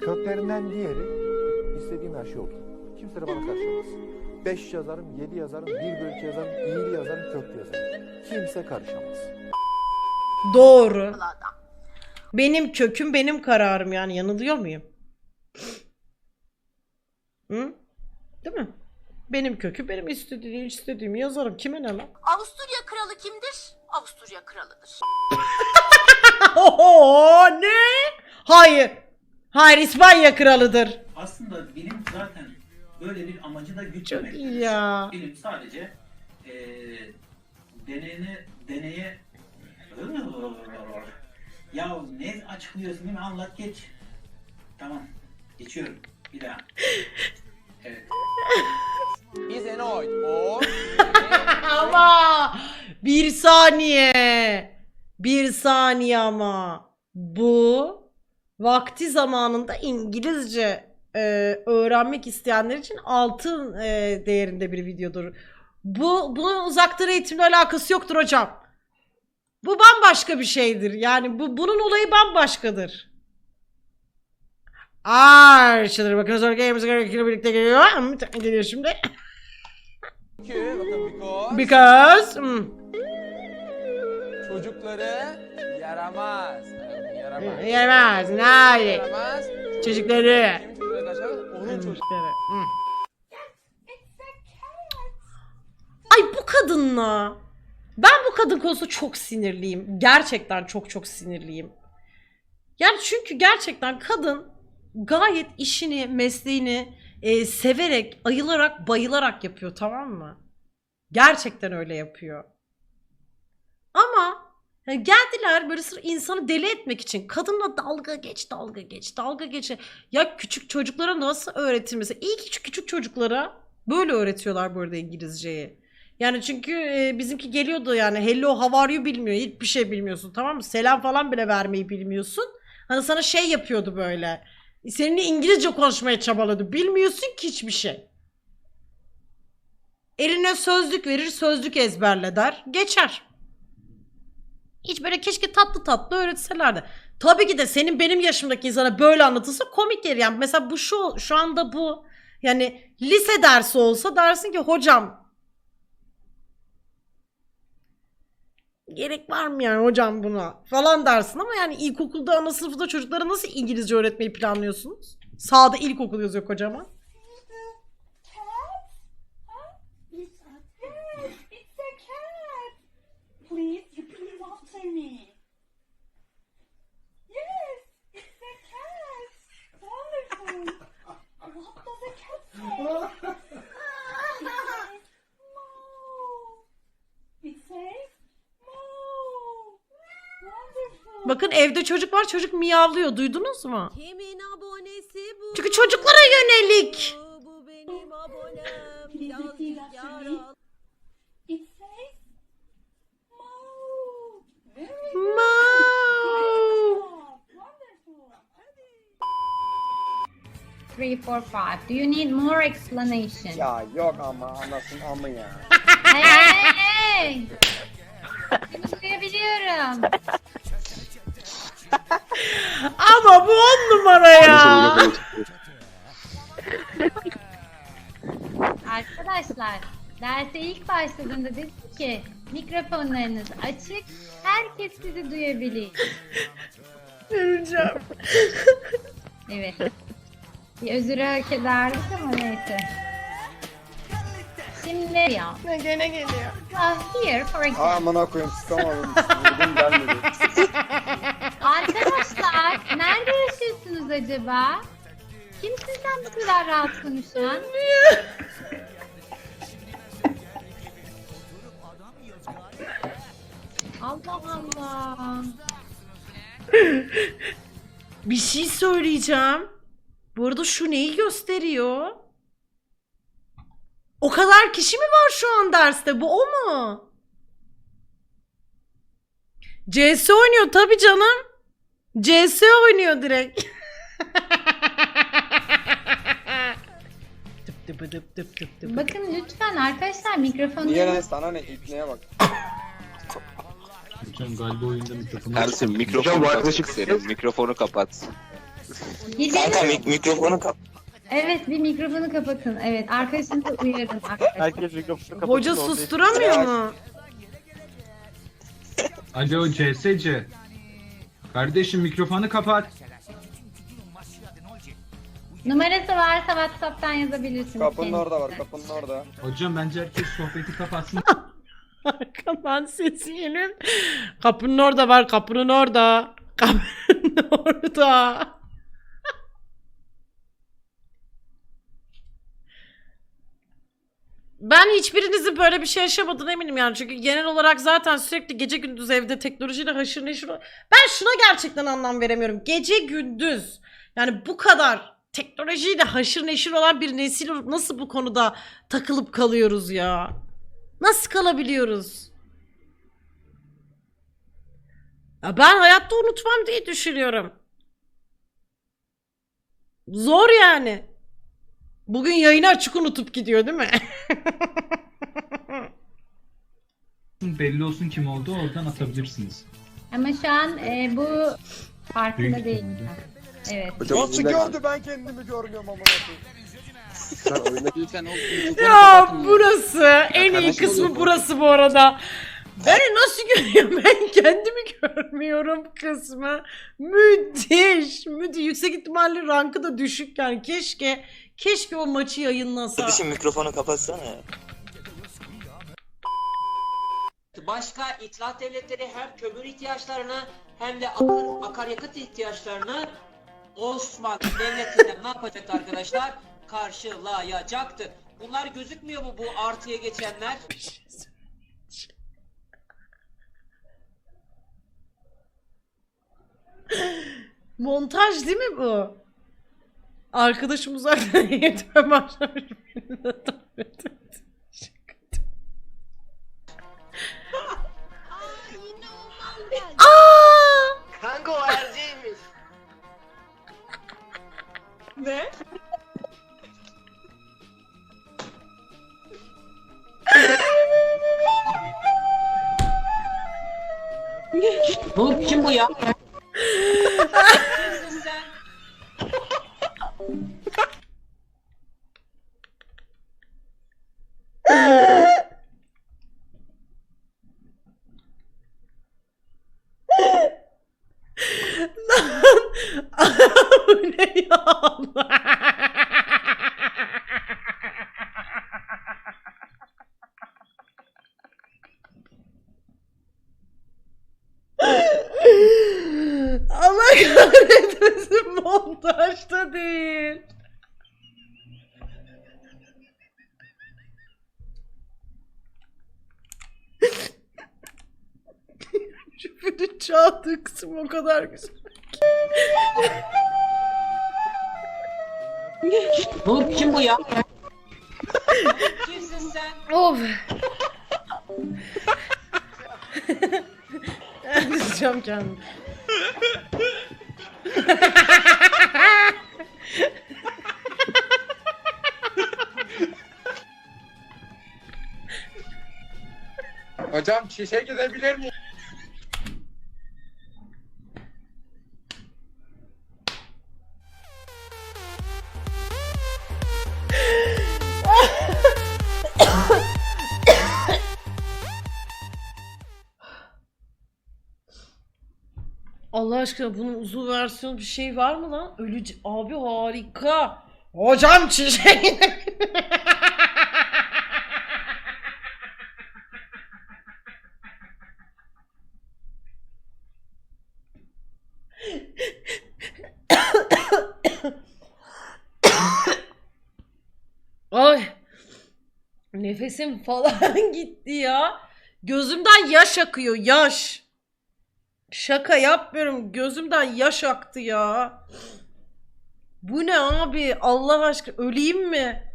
Köklerinden diğeri istediğim her şey olur. Kimse de bana karışamaz. Beş yazarım, yedi yazarım, bir bölü iki yazarım, iyili yazarım, köklü yazarım. Kimse karışamaz. Doğru. Benim köküm benim kararım yani yanılıyor muyum? Hı? Değil mi? Benim kökü benim istediğim, istediğimi yazarım. Kime ne lan? Avusturya kralı kimdir? Avusturya kralıdır. Oho ne? Hayır. Hayır İspanya kralıdır. Aslında bilim zaten böyle bir amacı da Çok gütmemek. iyi ya. Bilim sadece eee deneyine, deneye... Ya ne açıklıyorsun değil mi? Anlat geç. Tamam. Geçiyorum. Bir daha. Evet. Isenoid or Ama bir saniye. Bir saniye ama. Bu vakti zamanında İngilizce e, öğrenmek isteyenler için altın e, değerinde bir videodur. Bu bunun uzaktan eğitimle alakası yoktur hocam. Bu bambaşka bir şeydir. Yani bu bunun olayı bambaşkadır. Arşadır bakın sonra game'imiz birlikte geliyor. Hmm, Geliyor şimdi. Because hmm, çocukları yaramaz. Yaramaz. yemez. Hayır. Yaramaz. Çocukları. Kim kaçar? Onun çocuğu. Ay bu kadınla. Ben bu kadın konusunda çok sinirliyim. Gerçekten çok çok sinirliyim. Yani çünkü gerçekten kadın gayet işini, mesleğini e, severek, ayılarak, bayılarak yapıyor tamam mı? Gerçekten öyle yapıyor. Yani geldiler böyle sırf insanı deli etmek için kadınla dalga geç, dalga geç, dalga geç. Ya küçük çocuklara nasıl öğretilmesi? İyi ki küçük çocuklara böyle öğretiyorlar bu arada İngilizceyi. Yani çünkü e, bizimki geliyordu yani hello how are you bilmiyor. Hiçbir şey bilmiyorsun tamam mı? Selam falan bile vermeyi bilmiyorsun. Hani sana şey yapıyordu böyle. Seninle İngilizce konuşmaya çabaladı. Bilmiyorsun ki hiçbir şey. Eline sözlük verir, sözlük ezberle der. Geçer. Hiç böyle keşke tatlı tatlı öğretselerdi. Tabii ki de senin benim yaşımdaki insana böyle anlatılsa komik gelir. Yani mesela bu şu şu anda bu yani lise dersi olsa dersin ki hocam gerek var mı yani hocam buna falan dersin ama yani ilkokulda ana sınıfta çocuklara nasıl İngilizce öğretmeyi planlıyorsunuz? Sağda ilkokul yazıyor kocaman. Bakın evde çocuk var çocuk miyavlıyor duydunuz mu? Kimin abonesi bu? Çünkü çocuklara yönelik. Bu benim abonem. Three, four, five. Do you need more explanation? Ya yok ama anasın amı ya. Hey, hey, hey! Seni duyabiliyorum. Ama bu on numara ya. Arkadaşlar, derse ilk başladığında dedim ki mikrofonlarınız açık, herkes sizi duyabilir. Öleceğim. Evet. Bir özür hak ederdik ama neyse. Şimdi ya. Gene geliyor. Uh, here for example. Amına koyayım sıkamadım. Vurdum gelmedi. Arkadaşlar, nerede yaşıyorsunuz acaba? Kim sizden bu kadar rahat konuşan? Allah Allah. Bir şey söyleyeceğim. Bu arada şu neyi gösteriyor? O kadar kişi mi var şu an derste? Bu o mu? CS oynuyor tabii canım. CS oynuyor direkt. tıp tıp tıp tıp tıp tıp. Bakın lütfen arkadaşlar mikrofonları Niye lan sana ne ipneye bak. Hocam galiba oyunda mikrofonu Ersin mikrofonu kapat senin. Mikrofonu kapat. Kanka mik- mikrofonu kap. Evet bir mikrofonu kapatın. Evet arkadaşınızı uyarın arkadaşlar. Herkes mikrofonu kapatsın. Hoca susturamıyor mu? Alo CSC. Kardeşim mikrofonu kapat. Numarası varsa WhatsApp'tan yazabilirsiniz. Kapının orada var kendisine. kapının orada. Hocam bence herkes sohbeti kapatsın. Arkadan sesi gelin. Kapının orada var, kapının orada. Kapının orada. Ben hiçbirinizin böyle bir şey yaşamadığına eminim yani. Çünkü genel olarak zaten sürekli gece gündüz evde teknolojiyle haşır neşir. Ben şuna gerçekten anlam veremiyorum. Gece gündüz yani bu kadar teknolojiyle haşır neşir olan bir nesil nasıl bu konuda takılıp kalıyoruz ya? Nasıl kalabiliyoruz? Ya ben hayatta unutmam diye düşünüyorum. Zor yani. Bugün yayını açık unutup gidiyor değil mi? Belli olsun kim oldu oradan atabilirsiniz. Ama şu an e, bu farkında Büyük değil. Evet. Nasıl gördü ben kendimi görmüyorum amına koyayım. ya burası en iyi kısmı burası bu arada. Ben nasıl görüyorum ben kendimi görmüyorum kısmı. Müthiş. Müthiş. Yüksek ihtimalle rankı da düşük yani. Keşke keşke o maçı yayınlasa. Kardeşim mikrofonu kapatsana. Başka itilaf devletleri hem kömür ihtiyaçlarını hem de akır, akaryakıt ihtiyaçlarını Osmanlı devletinden ne yapacaktı arkadaşlar? Karşılayacaktı. Bunlar gözükmüyor mu bu artıya geçenler? Montaj değil mi bu? Arkadaşım uzaktan yetmeye başlamış. Bütün çaldığı kısım o kadar güzel. Bu kim bu ya? Kimsin sen? Of. Anlatacağım kendimi. Hocam şişe gidebilir miyim? Aşkına bunun uzun versiyon bir şey var mı lan? Ölücü abi harika. Hocam çiçeği. Ay. Nefesim falan gitti ya. Gözümden yaş akıyor, yaş. Şaka yapmıyorum. Gözümden yaş aktı ya. Bu ne abi? Allah aşkına öleyim mi?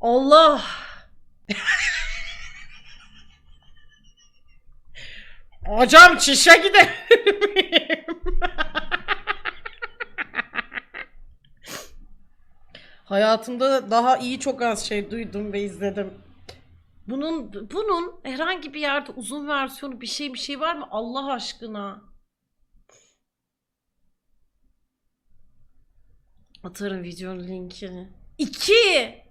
Allah. Hocam çişe gidelim. Hayatımda daha iyi çok az şey duydum ve izledim. Bunun bunun herhangi bir yerde uzun versiyonu bir şey bir şey var mı Allah aşkına? Atarım videonun linkini. İki.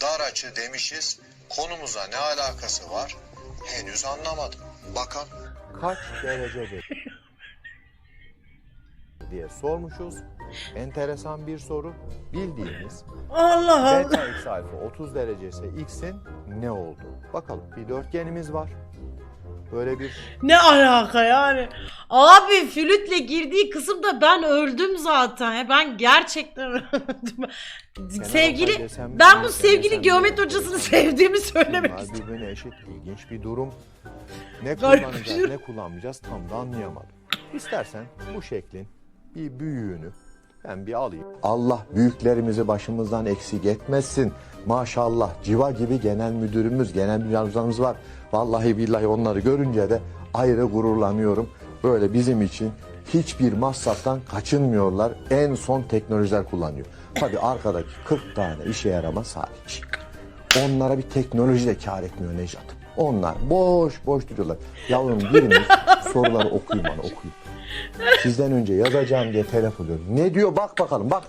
Dar açı demişiz. Konumuza ne alakası var? Henüz anlamadım. Bakalım. Kaç derecedir? Diye sormuşuz. Enteresan bir soru. Bildiğimiz Allah Allah. beta x alfa 30 derece ise x'in ne oldu? Bakalım bir dörtgenimiz var. Böyle bir Ne alaka yani? Abi flütle girdiği kısımda ben öldüm zaten. Ya Ben gerçekten öldüm. Sevgili desem, ben bu sevgili geometri hocasını sevdiğimi söylemek Bunlar istiyorum. birbirine eşit ilginç bir durum. Ne Garip kullanacağız ne kullanmayacağız tam da anlayamadım. İstersen bu şeklin bir büyüğünü ben bir alayım. Allah büyüklerimizi başımızdan eksik etmesin. Maşallah civa gibi genel müdürümüz, genel müdürümüz var. Vallahi billahi onları görünce de ayrı gururlanıyorum. Böyle bizim için hiçbir masraftan kaçınmıyorlar. En son teknolojiler kullanıyor. Tabii arkadaki 40 tane işe yaramaz hariç. Onlara bir teknoloji de kar etmiyor Nejat. Onlar boş boş duruyorlar. Yavrum biriniz soruları okuyun bana okuyun. Sizden önce yazacağım diye telef oluyorum. Ne diyor bak bakalım bak.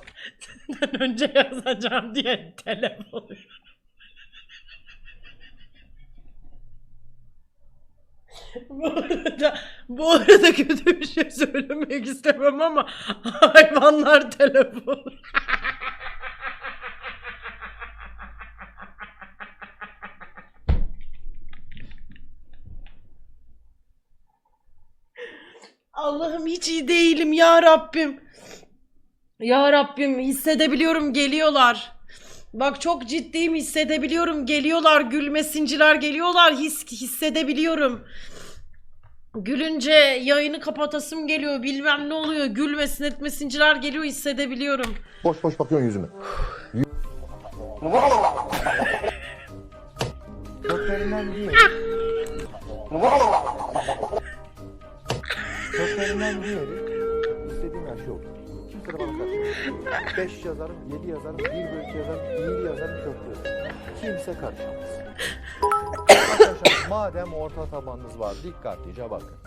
önce yazacağım diye telefon. bu arada, bu arada kötü bir şey söylemek istemem ama hayvanlar telefon. Allah'ım hiç iyi değilim ya Rabbim. Ya Rabbim hissedebiliyorum geliyorlar. Bak çok ciddiyim hissedebiliyorum geliyorlar gülmesinciler geliyorlar his hissedebiliyorum. Gülünce yayını kapatasım geliyor bilmem ne oluyor gülmesin etmesinciler geliyor hissedebiliyorum. Boş boş bakıyorsun yüzüme. Diğeri. Köklerinden diğeri. İstediğim şey olur. Kimse de bana karışamaz. Beş yazarım, yedi yazarım, bir bölü yazarım, iyili yazarım, köklü. Kimse karışamaz. Arkadaşlar madem orta tabanınız var dikkatlice bakın.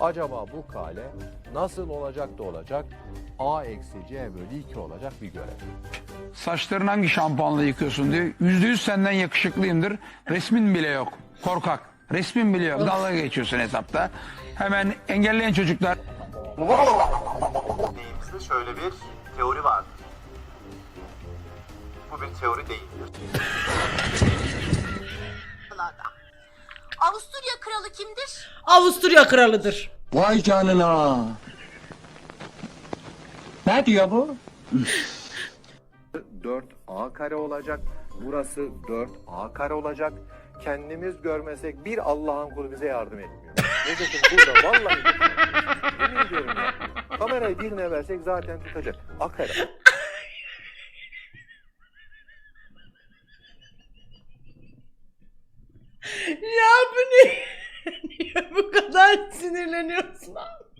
Acaba bu kale nasıl olacak da olacak? A eksi C bölü 2 olacak bir görev. Saçlarını hangi şampuanla yıkıyorsun diyor. Yüzde yüz senden yakışıklıyımdır. Resmin bile yok. Korkak. Resmin bile yok. Dalga geçiyorsun hesapta. Hemen engelleyen çocuklar Deyimizde şöyle bir teori vardır. Bu bir teori değildir. Avusturya kralı kimdir? Avusturya kralıdır. Vay canına. Ne diyor bu? 4A kare olacak. Burası 4A kare olacak. Kendimiz görmesek bir Allah'ın kulu bize yardım etmiyor. Necat'ım burada vallahi. Yemin ediyorum ya. Kamerayı birine versek zaten tutacak. A kare. Ya bu ne? Niye bu kadar sinirleniyorsun abi?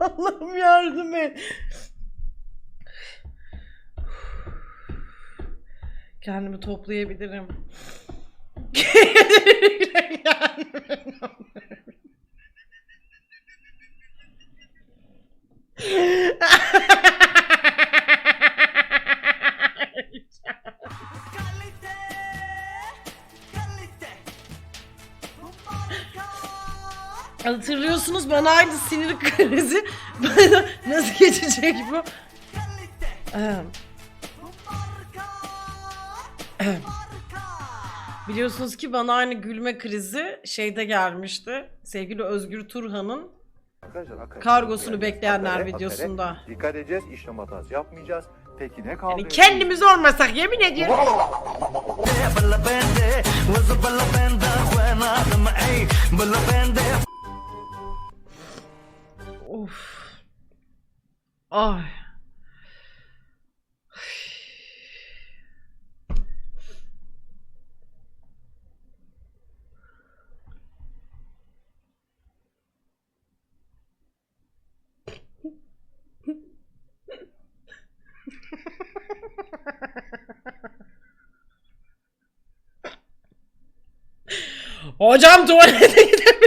Allah'ım et. Kendimi toplayabilirim. Hatırlıyorsunuz bana aynı sinir krizi nasıl geçecek bu? Biliyorsunuz ki bana aynı gülme krizi şeyde gelmişti. Sevgili Özgür Turhan'ın. Kargosunu bekleyenler videosunda. Dikkat edeceğiz. işlem hatası yapmayacağız. Peki ne kaldı? yani kendimiz olmasak yemin ediyorum. Of. Ay. Hocam tuvalete gidebilir